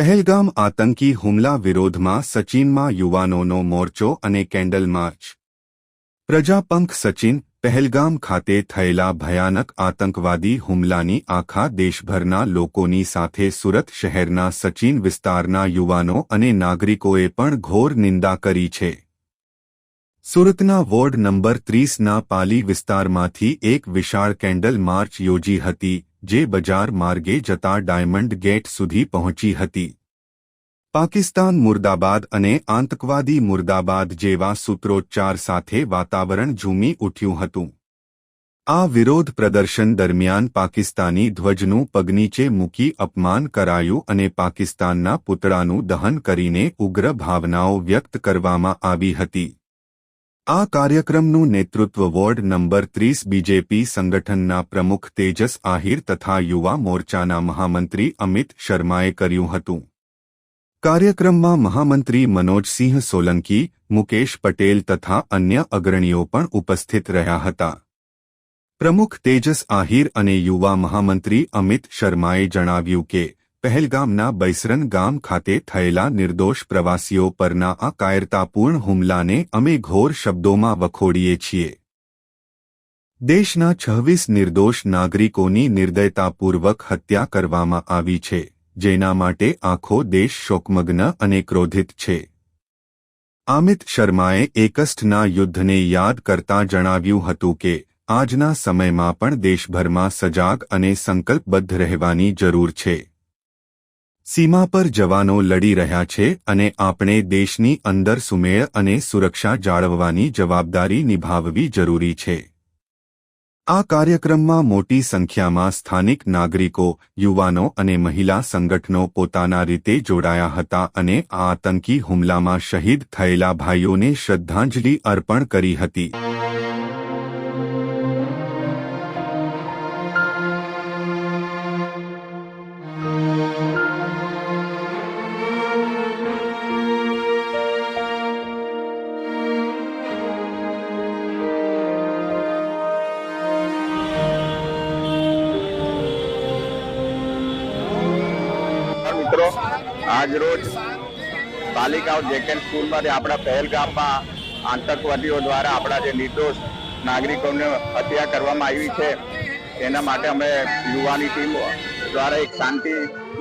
પહેલગામ આતંકી હુમલા વિરોધમાં સચિનમાં યુવાનોનો મોરચો અને કેન્ડલ માર્ચ. પ્રજાપંખ સચિન પહેલગામ ખાતે થયેલા ભયાનક આતંકવાદી હુમલાની આખા દેશભરના લોકોની સાથે સુરત શહેરના સચિન વિસ્તારના યુવાનો અને નાગરિકોએ પણ ઘોર નિંદા કરી છે. સુરતના વોર્ડ નંબર ત્રીસના પાલી વિસ્તારમાંથી એક વિશાળ કેન્ડલ માર્ચ યોજી હતી, જે બજાર માર્ગે જતા ડાયમંડ ગેટ સુધી પહોંચી હતી. પાકિસ્તાન મુર્દાબાદ અને આતંકવાદી મુર્દાબાદ જેવા સૂત્રોચ્ચાર સાથે વાતાવરણ ઝૂમી ઉઠ્યું હતું. આ વિરોધ પ્રદર્શન દરમિયાન પાકિસ્તાની ધ્વજનું પગનીચે મૂકી અપમાન કરાયું અને પાકિસ્તાનના પુતળાનું દહન કરીને ઉગ્ર ભાવનાઓ વ્યક્ત કરવામાં આવી હતી. આ કાર્યક્રમનું નેતૃત્વ વોર્ડ નંબર ત્રીસ બીજેપી સંગઠનના પ્રમુખ તેજસ આહિર તથા યુવા મોરચાના મહામંત્રી અમિત શર્માએ કર્યું હતું. કાર્યક્રમમાં મહામંત્રી મનોજસિંહ સોલંકી, મુકેશ પટેલ તથા અન્ય અગ્રણીઓ પણ ઉપસ્થિત રહ્યા હતા. પ્રમુખ તેજસ આહિર અને યુવા મહામંત્રી અમિત શર્માએ જણાવ્યું કે, પહેલગામના બૈસરન ગામ ખાતે થયેલા નિર્દોષ પ્રવાસીઓ પરના આ કાયરતાપૂર્ણ હુમલાને અમે ઘોર શબ્દોમાં વખોડીએ છીએ. દેશના છવ્વીસ નિર્દોષ નાગરિકોની નિર્દયતાપૂર્વક હત્યા કરવામાં આવી છે. જેના માટે આખો દેશ શોકમગ્ન અને ક્રોધિત છે. આમિત શર્માએ એકસ્ટના યુદ્ધને યાદ કરતા જણાવ્યું હતું કે, આજના સમયમાં પણ દેશભરમાં સજાગ અને સંકલ્પબદ્ધ રહેવાની જરૂર છે. સીમા પર જવાનો લડી રહ્યા છે અને આપણે દેશની અંદર સુમેળ અને સુરક્ષા જાળવવાની જવાબદારી નિભાવવી જરૂરી છે. આ કાર્યક્રમમાં મોટી સંખ્યામાં સ્થાનિક નાગરિકો, યુવાનો અને મહિલા સંગઠનો પોતાના રીતે જોડાયા હતા અને આ આતંકી હુમલામાં શહીદ થયેલા ભાઈઓને શ્રદ્ધાંજલિ અર્પણ કરી હતી. આજ રોજ પાલિકાઓ જેકેન સ્કૂલમાંથી આપણા પહેલગામમાં આતંકવાદીઓ દ્વારા આપણા જે નિર્દોષ નાગરિકોને હત્યા કરવામાં આવી છે, એના માટે અમે યુવાની ટીમ દ્વારા એક શાંતિ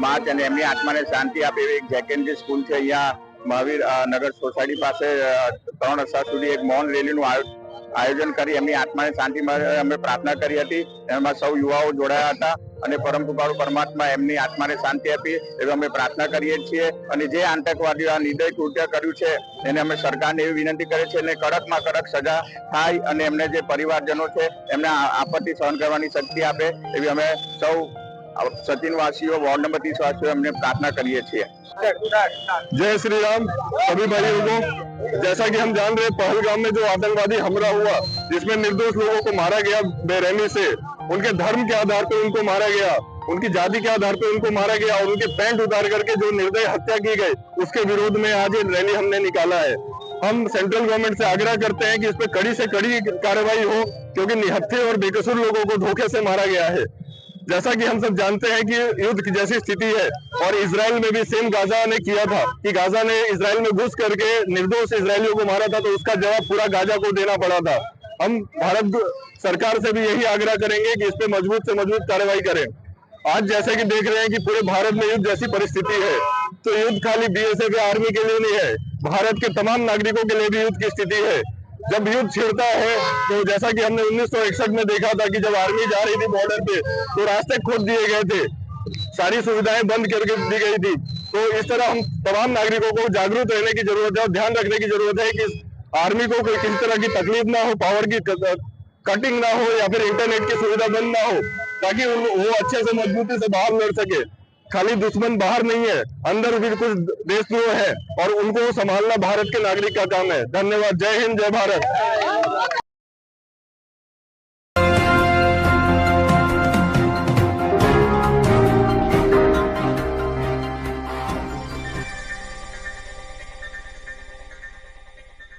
માર્ચ અને એમની આત્માને શાંતિ આપે એવી એક જેકેન જે સ્કૂલ છે અહીંયા મહાવીર નગર સોસાયટી પાસે ત્રણ રસ્તા સુધી એક મૌન રેલીનું આયો- આયોજન કરી એમની આત્માને શાંતિ માટે અમે પ્રાર્થના કરી હતી. એમાં સૌ યુવાઓ જોડાયા હતા. અને પરમ કૃપાળુ પરમાત્મા એમની આત્માને શાંતિ આપી એવી અમે પ્રાર્થના કરીએ છીએ અને જે આતંકવાદીઓ આ નિર્દય કૃત્ય કર્યું છે એને અમે સરકારને એવી વિનંતી કરીએ છીએ અને કડકમાં કડક સજા થાય અને એમને જે પરિવારજનો છે એમને આ આપત્તિ સહન કરવાની શક્તિ આપે એવી અમે સૌ સચિનવાસીઓ વોર્ડ नंबर तीस वासियों हमने प्रार्थना करिए છીએ जय श्री राम सभी भाइयों को जैसा कि हम जान रहे हैं पहलगाम में जो आतंकवादी हमला हुआ जिसमें निर्दोष लोगों को मारा गया बेरहमी से उनके धर्म के आधार पर उनको मारा गया, उनकी जाति के आधार पर उनको मारा गया और उनके पैंट उतार करके जो निर्दय हत्या की गई, उसके विरोध में आज ये रैली हमने निकाला है। हम सेंट्रल गवर्नमेंट से आग्रह करते हैं कि इस पर कड़ी से कड़ी कार्रवाई हो, क्योंकि निहत्थे और बेकसूर लोगों को धोखे से मारा गया है। जैसा कि हम सब जानते हैं कि युद्ध की जैसी स्थिति है, और इसराइल में भी सेम गाजा ने किया था कि गाजा ने इसराइल में घुस करके निर्दोष इसराइलियों को मारा था तो उसका जवाब पूरा गाजा को देना पड़ा था। हम भारत सरकार से भी यही आग्रह करेंगे कि इस पर मज़बूत से मज़बूत कार्रवाई करें। आज जैसा कि देख रहे हैं कि पूरे भारत में युद्ध जैसी परिस्थिति है तो युद्ध खाली बीएसएफ या आर्मी के लिए नहीं है, भारत के तमाम नागरिकों के लिए भी युद्ध की स्थिति है। जब युद्ध छिड़ता है तो जैसा कि हमने 1961 में देखा था कि जब आर्मी जा रही थी बॉर्डर पे तो रास्ते खोद दिए गए थे। सारी सुविधाएँ बंद करके दी गई थी। तो इस तरह हम तमाम नागरिकों को जागरूक रहने की ज़रूरत है और ध्यान रखने की ज़रूरत है कि आर्मी को कोई किसी तरह की तकलीफ़ ना हो पावर क- कटिंग ना हो या फिर इंटरनेट की सुविधा बंद ना हो, ताकि वो अच्छे से मजबूती से बाहर लड़ सके। खाली दुश्मन बाहर नहीं है, अंदर भी कुछ देशद्रोह है, और उनको संभालना भारत के नागरिक का काम है। धन्यवाद। जय हिंद, जय भारत।